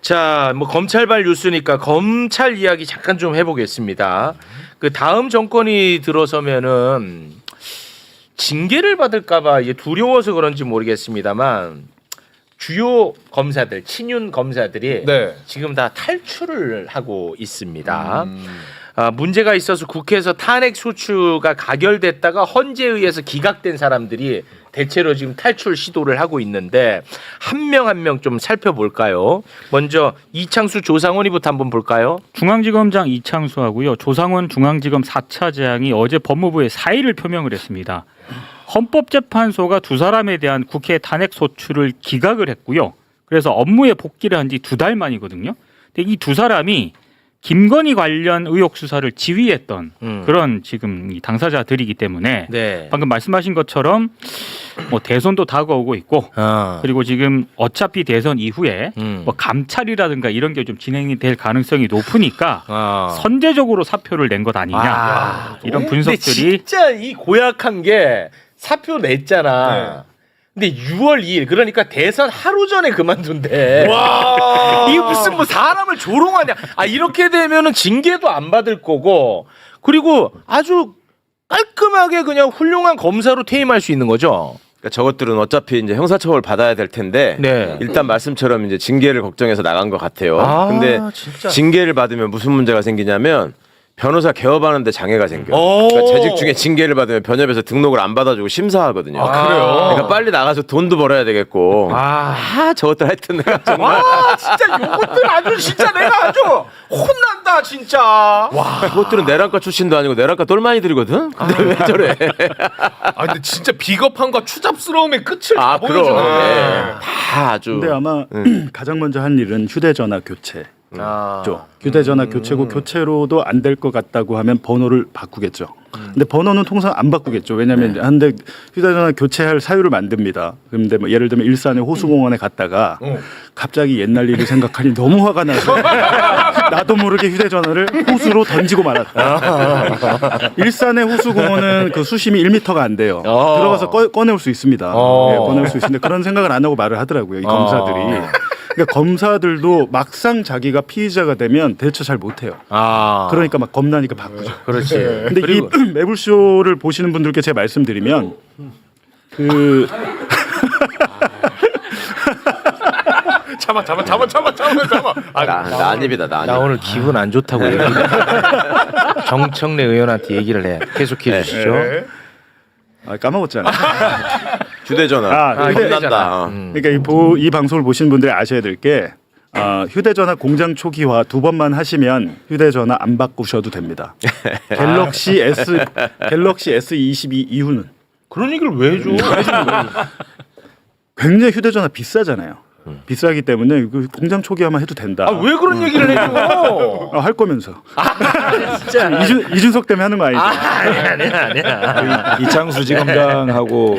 자, 뭐 검찰발 뉴스니까 검찰 이야기 잠깐 좀 해보겠습니다. 그 다음 정권이 들어서면은 징계를 받을까봐 두려워서 그런지 모르겠습니다만 주요 검사들, 친윤 검사들이 네. 지금 다 탈출을 하고 있습니다. 음. 아, 문제가 있어서 국회에서 탄핵 소추가 가결됐다가 헌재에 의해서 기각된 사람들이 대체로 지금 탈출 시도를 하고 있는데 한 명 한 명 좀 살펴볼까요? 먼저 이창수 조상원이부터 한번 볼까요? 중앙지검장 이창수하고요. 조상원 중앙지검 4차장이 어제 법무부에 사의를 표명을 했습니다. 헌법재판소가 두 사람에 대한 국회 탄핵 소추를 기각을 했고요. 그래서 업무에 복귀를 한 지 두 달 만이거든요. 근데 이 두 사람이 김건희 관련 의혹 수사를 지휘했던 음. 그런 지금 이 당사자들이기 때문에 네. 방금 말씀하신 것처럼 뭐 대선도 다가오고 있고 아. 그리고 지금 어차피 대선 이후에 음. 뭐 감찰이라든가 이런 게 좀 진행이 될 가능성이 높으니까 아. 선제적으로 사표를 낸 것 아니냐 아. 이런 근데 분석들이 진짜 이 고약한 게 사표 냈잖아. 근데 6월 2일 그러니까 대선 하루 전에 그만둔대. 와. 이게 무슨 뭐 사람을 조롱하냐? 아 이렇게 되면은 징계도 안 받을 거고 그리고 아주 깔끔하게 그냥 훌륭한 검사로 퇴임할 수 있는 거죠. 그러니까 저것들은 어차피 이제 형사처벌 받아야 될 텐데 네. 일단 말씀처럼 이제 징계를 걱정해서 나간 것 같아요. 아, 근데 진짜. 징계를 받으면 무슨 문제가 생기냐면 변호사 개업하는데 장애가 생겨. 오. 그러니까 재직 중에 징계를 받으면 변협에서 등록을 안 받아주고 심사하거든요. 아, 그래요? 그러니까 빨리 나가서 돈도 벌어야 되겠고. 아, 아, 저것들 하여튼 내가 정말 와 진짜 이것들 아주 진짜 내가 아주 혼난다 진짜. 와. 그것들은 내란과 출신도 아니고 내란과 똘마니들이거든. 근데 왜 저래? 아 근데 진짜 비겁함과 추잡스러움의 끝을 아다 보여주네. 그럼 예. 다 아주. 근데 아마 가장 먼저 한 일은 휴대전화 교체. 아. 죠. 휴대전화 교체고 교체로도 안 될 것 같다고 하면 번호를 바꾸겠죠. 근데 번호는 통상 안 바꾸겠죠. 왜냐하면 이제 한데 휴대전화 교체할 사유를 만듭니다. 그런데 뭐 예를 들면 일산의 호수공원에 갔다가 어. 갑자기 옛날 일을 생각하니 너무 화가 나서 나도 모르게 휴대전화를 호수로 던지고 말았다. 일산의 호수공원은 그 수심이 1m가 안 돼요. 어. 들어가서 꺼, 꺼내올 수 있습니다. 어. 예, 꺼내올 수 있는데 그런 생각을 안 하고 말을 하더라고요. 이 검사들이. 그러니까 검사들도 막상 자기가 피의자가 되면 대처 잘 못해요. 아. 그러니까 막 겁나니까 바꾸죠. 그렇지. 근데 그리고 이 매불쇼를 보시는 분들께 제가 말씀드리면 그 잡아 잡아 잡아 잡아 잡아 잡아. 아, 나, 나 아닙니다. 나 나 아닙니다. 오늘 기분 안 좋다고 얘기해. 정청래 의원한테 얘기를 해. 계속 해 주시죠. 네. 아, 까먹었잖아요. 휴대전화. 아, 아, 휴대- 혼난다. 어. 음. 그러니까 이, 보, 이 방송을 보시는 분들이 아셔야 될게 아, 휴대전화 공장 초기화 두 번만 하시면 휴대전화 안 바꾸셔도 됩니다. 갤럭시 S 갤럭시 S22 이후는 그런 얘기를 왜 해줘? 굉장히 휴대전화 비싸잖아요. 비싸기 때문에 그 공장 초기화만 해도 된다. 아, 왜 그런 얘기를 해줘? 아, 할 거면서 진짜. 이준, 이준석 때문에 하는 거 아니죠? 아니야, 아니야, 아니야. 이창수 지검장하고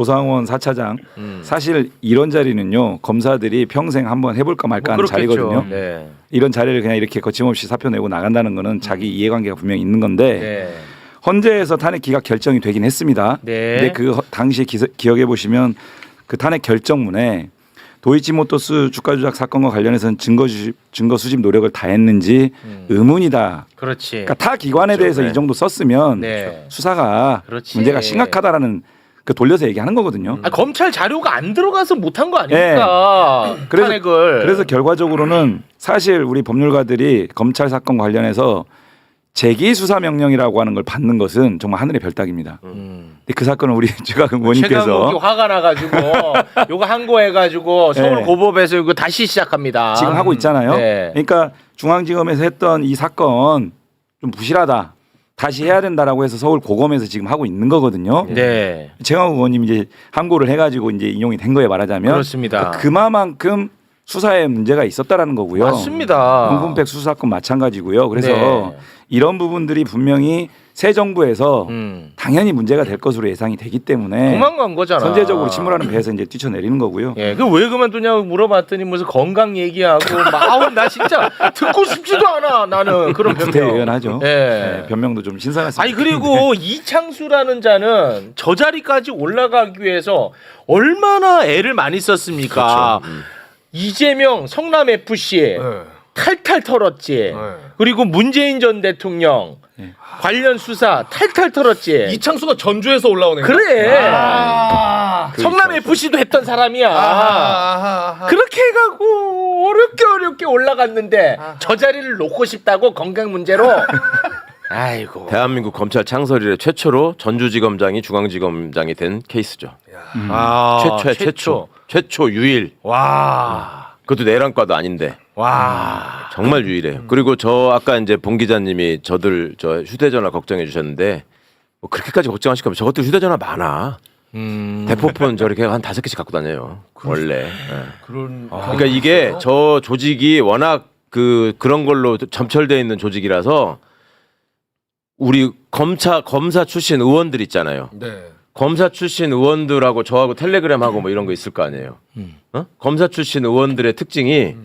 조상원 사차장 음. 사실 이런 자리는요 검사들이 평생 한번 해볼까 말까 하는 자리거든요. 네. 이런 자리를 그냥 이렇게 거침없이 사표 내고 나간다는 거는 자기 이해관계가 분명히 있는 건데 네. 헌재에서 탄핵 기각 결정이 되긴 했습니다. 네. 근데 그 허- 당시에 기서, 기억해 보시면 그 탄핵 결정문에 도이치모터스 주가 조작 사건과 관련해서는 증거 수집, 증거 수집 노력을 다 했는지 음. 의문이다. 그렇지. 그러니까 타 기관에 대해서 네. 이 정도 썼으면 네. 수사가 그렇지. 문제가 심각하다라는 그 돌려서 얘기하는 거거든요. 아, 검찰 자료가 안 들어가서 못한 거 아닙니까? 그래서- 탄핵을. 그래서 결과적으로는 사실 우리 법률가들이 검찰 사건 관련해서 재기 수사 명령이라고 하는 걸 받는 것은 정말 하늘의 별따기입니다. 음. 근데 그 사건은 우리 최강 최강욱이 의원님께서 화가 나가지고 요거 항고해가지고 서울 네. 고법에서 이거 다시 시작합니다. 지금 하고 있잖아요. 네. 그러니까 중앙지검에서 했던 이 사건 좀 부실하다. 다시 해야 된다라고 해서 서울 고검에서 지금 하고 있는 거거든요. 네. 최강욱 의원님 이제 항고를 해가지고 이제 인용이 된 거에 말하자면 그렇습니다. 그만큼 수사에 문제가 있었다라는 거고요. 맞습니다. 홍금백 수사건 마찬가지고요. 그래서 네. 이런 부분들이 분명히 새 정부에서 음. 당연히 문제가 될 것으로 예상이 되기 때문에 도망간 거잖아. 선제적으로 침몰하는 배에서 이제 뛰쳐내리는 거고요. 예, 그 왜 그만두냐고 물어봤더니 무슨 건강 얘기하고 막 아우 나 진짜 듣고 싶지도 않아 나는 그런 변명. 구태의연하죠. 예. 네, 변명도 좀 신선했습니다. 아니 그리고 이창수라는 자는 저 자리까지 올라가기 위해서 얼마나 애를 많이 썼습니까? 그렇죠. 음. 이재명 성남 FC 네. 탈탈 털었지. 네. 그리고 문재인 전 대통령 관련 수사 탈탈 털었지. 이창수가 전주에서 올라오는 거. 그래. 아. 성남 FC도 했던 사람이야. 아하, 아하. 그렇게 해가고 어렵게 어렵게 올라갔는데 저 자리를 놓고 싶다고 건강 문제로. 아이고. 대한민국 검찰 창설 이래 최초로 전주지검장이 중앙지검장이 된 케이스죠. 아, 최초의 최초. 최초 유일. 와. 그것도 내란과도 아닌데 와. 정말 유일해요. 그리고 저 아까 이제 봉 기자님이 저들 저 휴대전화 걱정해 주셨는데 뭐 그렇게까지 걱정하실 거면 저것들 휴대전화 많아. 음. 대포폰 저렇게 한 다섯 개씩 갖고 다녀요. 원래. 예. 그런. 그러니까 이게 저 조직이 워낙 그 그런 걸로 점철돼 있는 조직이라서 우리 검사 검사 출신 의원들 있잖아요. 네. 검사 출신 의원들하고 저하고 텔레그램하고 뭐 이런 거 있을 거 아니에요. 음. 어? 검사 출신 의원들의 특징이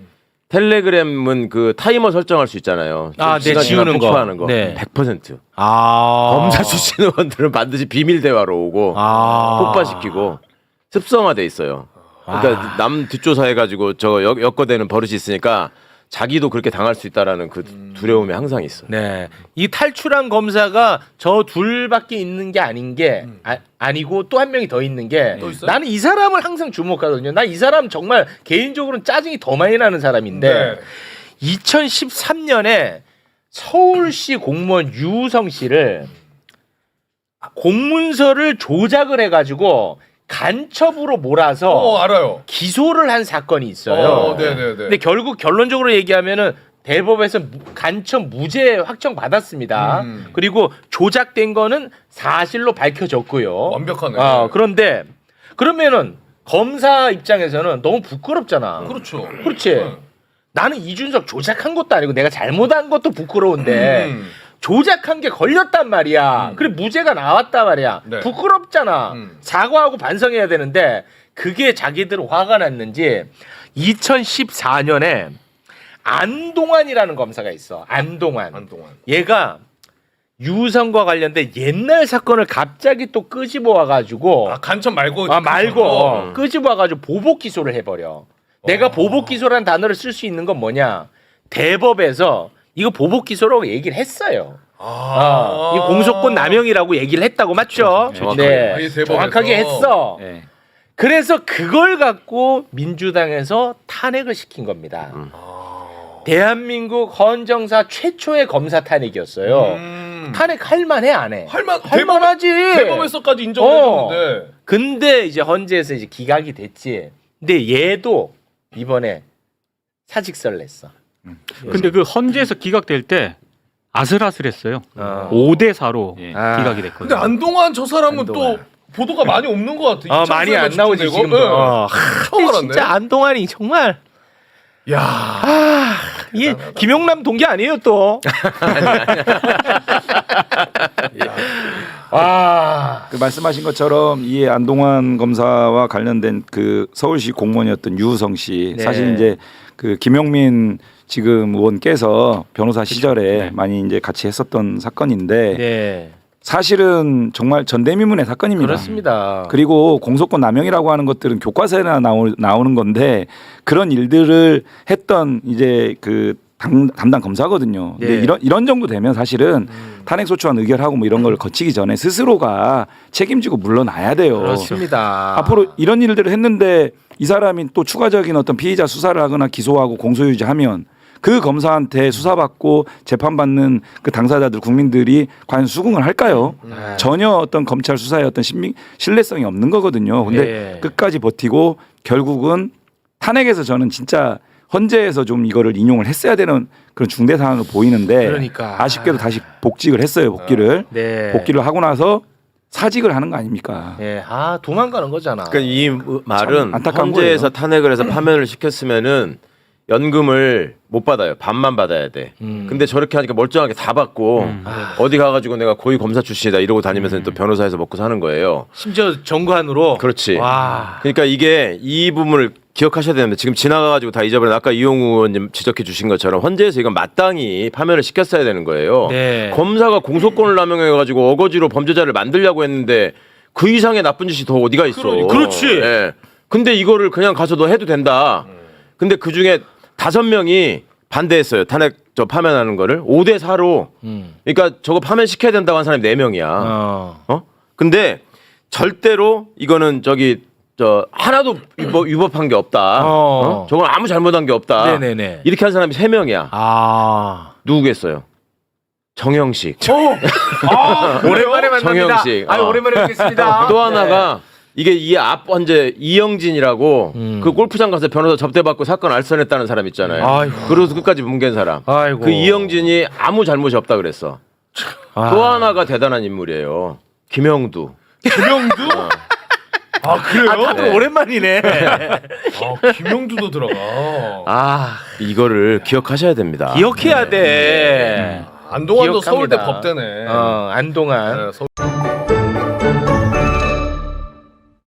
텔레그램은 그 타이머 설정할 수 있잖아요. 아, 네, 시간 지우는 거. 폭파하는 거. 네. 100%. 아. 검사 출신 의원들은 반드시 비밀 대화로 오고 아. 폭파시키고 습성화돼 있어요. 그러니까 남 뒷조사해 가지고 저 역, 엮어대는 버릇이 있으니까 자기도 그렇게 당할 수 있다라는 그 두려움이 항상 있어. 요 네. 이 탈출한 검사가 저 둘밖에 있는 게 아닌 게 아, 니고 또 한 명이 더 있는 게 또 있어요? 나는 이 사람을 항상 주목하거든요. 나 이 사람 정말 개인적으로는 짜증이 더 많이 나는 사람인데 네. 2013년에 서울시 공무원 유성 씨를 공문서를 조작을 해가지고 간첩으로 몰아서 어 알아요. 기소를 한 사건이 있어요. 어, 네네네. 근데 결국 결론적으로 얘기하면은 대법에서 무- 간첩 무죄 확정 받았습니다. 음. 그리고 조작된 거는 사실로 밝혀졌고요. 완벽하네. 어, 그런데 그러면은 검사 입장에서는 너무 부끄럽잖아. 그렇죠. 그렇지. 네. 나는 이준석 조작한 것도 아니고 내가 잘못한 것도 부끄러운데 음. 조작한 게 걸렸단 말이야. 그래 무죄가 나왔단 말이야. 네. 부끄럽잖아. 음. 사과하고 반성해야 되는데 그게 자기들은 화가 났는지 2014년에 안동환이라는 검사가 있어. 안동환. 한동안. 얘가 유성과 관련된 옛날 사건을 갑자기 또 끄집어 와 가지고 아 간첩 말고. 아 말고 어. 어, 끄집어 와 가지고 보복 기소를 해버려. 내가 어. 보복 기소라는 단어를 쓸 수 있는 건 뭐냐? 대법에서 이거 보복 기소라고 얘기를 했어요. 아. 아, 이 공소권 남용이라고 얘기를 했다고 맞죠? 정확하게. 네, 아니, 대법에서. 정확하게 했어. 네. 그래서 그걸 갖고 민주당에서 탄핵을 시킨 겁니다. 아. 대한민국 헌정사 최초의 검사 탄핵이었어요. 음. 탄핵할 만해 안 해? 할만 할만하지. 대법에서까지 인정을 어. 해줬는데. 근데 이제 헌재에서 이제 기각이 됐지. 근데 얘도 이번에 사직서를 냈어. 근데 그 헌재에서 기각될 때 아슬아슬했어요. 어. 5대 4로 예. 아. 기각이 근데 됐거든요. 안동환 저 사람은 안동환. 또 보도가 많이 없는 것 같아. 어, 이창수에만 많이 안 나오지. 지금도. 네. 어. 처음 근데 알았네. 진짜 안동환이 정말 야. 이 김용남 동기 아니에요 또. 아. 그 말씀하신 것처럼 이 안동환 검사와 관련된 그 서울시 공무원이었던 유우성 씨 네. 사실 이제 그 김용민 지금 의원께서 변호사 시절에 네. 많이 이제 같이 했었던 사건인데 네. 사실은 정말 전대미문의 사건입니다. 그렇습니다. 그리고 공소권 남용이라고 하는 것들은 교과서에나 나오, 나오는 건데 그런 일들을 했던 이제 그 당, 담당 검사거든요. 근데 네. 이런 이런 정도 되면 사실은 탄핵 소추안 의결하고 뭐 이런 걸 거치기 전에 스스로가 책임지고 물러나야 돼요. 그렇습니다. 앞으로 이런 일들을 했는데 이 사람이 또 추가적인 어떤 피의자 수사를 하거나 기소하고 공소유지하면 그 검사한테 수사받고 재판받는 그 당사자들 국민들이 과연 수긍을 할까요? 네. 전혀 어떤 검찰 수사에 어떤 신빙, 신뢰성이 없는 거거든요. 근데 네. 끝까지 버티고 결국은 탄핵에서 저는 진짜 헌재에서 좀 이거를 인용을 했어야 되는 그런 중대 사안으로 보이는데 그러니까. 아쉽게도 다시 복직을 했어요. 복귀를 네. 복귀를 하고 나서 사직을 하는 거 아닙니까? 네. 아 도망가는 거잖아. 그러니까 이 말은 안타까운 헌재에서 거예요. 탄핵을 해서 파면을 시켰으면은 연금을 못 받아요. 반만 받아야 돼. 음. 근데 저렇게 하니까 멀쩡하게 다 받고 어디 가가지고 내가 고위 검사 출신이다 이러고 다니면서 또 변호사에서 먹고 사는 거예요. 심지어 정관으로. 그렇지. 와. 그러니까 이게 이 부분을 기억하셔야 되는데 지금 지나가가지고 다 잊어버린 아까 이용우 의원님 지적해 주신 것처럼 헌재에서 이건 마땅히 파면을 시켰어야 되는 거예요. 네. 검사가 공소권을 남용해가지고 어거지로 범죄자를 만들려고 했는데 그 이상의 나쁜 짓이 더 어디가 있어. 그러니까. 그렇지. 예. 근데 이거를 그냥 가서 너 해도 된다. 근데 그 중에 다섯 명이 반대했어요. 탄핵 저 파면하는 거를 5대 4로. 음. 그러니까 저거 파면 시켜야 된다고 한 사람이 네 명이야. 어. 어? 근데 절대로 이거는 저기 저 하나도 위법, 위법한 게 없다. 어. 어? 저건 아무 잘못한 게 없다. 네네네. 이렇게 한 사람이 세 명이야. 아. 누구겠어요? 정영식. 아, 오랜만에 만납니다. 정영식. 아, 어. 오랜만에 뵙겠습니다. 또 하나가 이게 이 앞 언제 이영진이라고 음. 그 골프장 가서 변호사 접대받고 사건 알선했다는 사람 있잖아요. 아이고. 그래서 끝까지 뭉갠 사람. 아이고. 그 이영진이 아무 잘못이 없다 그랬어. 아. 또 하나가 대단한 인물이에요. 김영두. 김영두? 아 그래요? 아, 다들 네. 오랜만이네. 아, 김영두도 들어가. 아, 이거를 기억하셔야 됩니다. 기억해야 돼. 안동환도 기억합니다. 서울대 법대네. 어, 안동안. 네, 서울-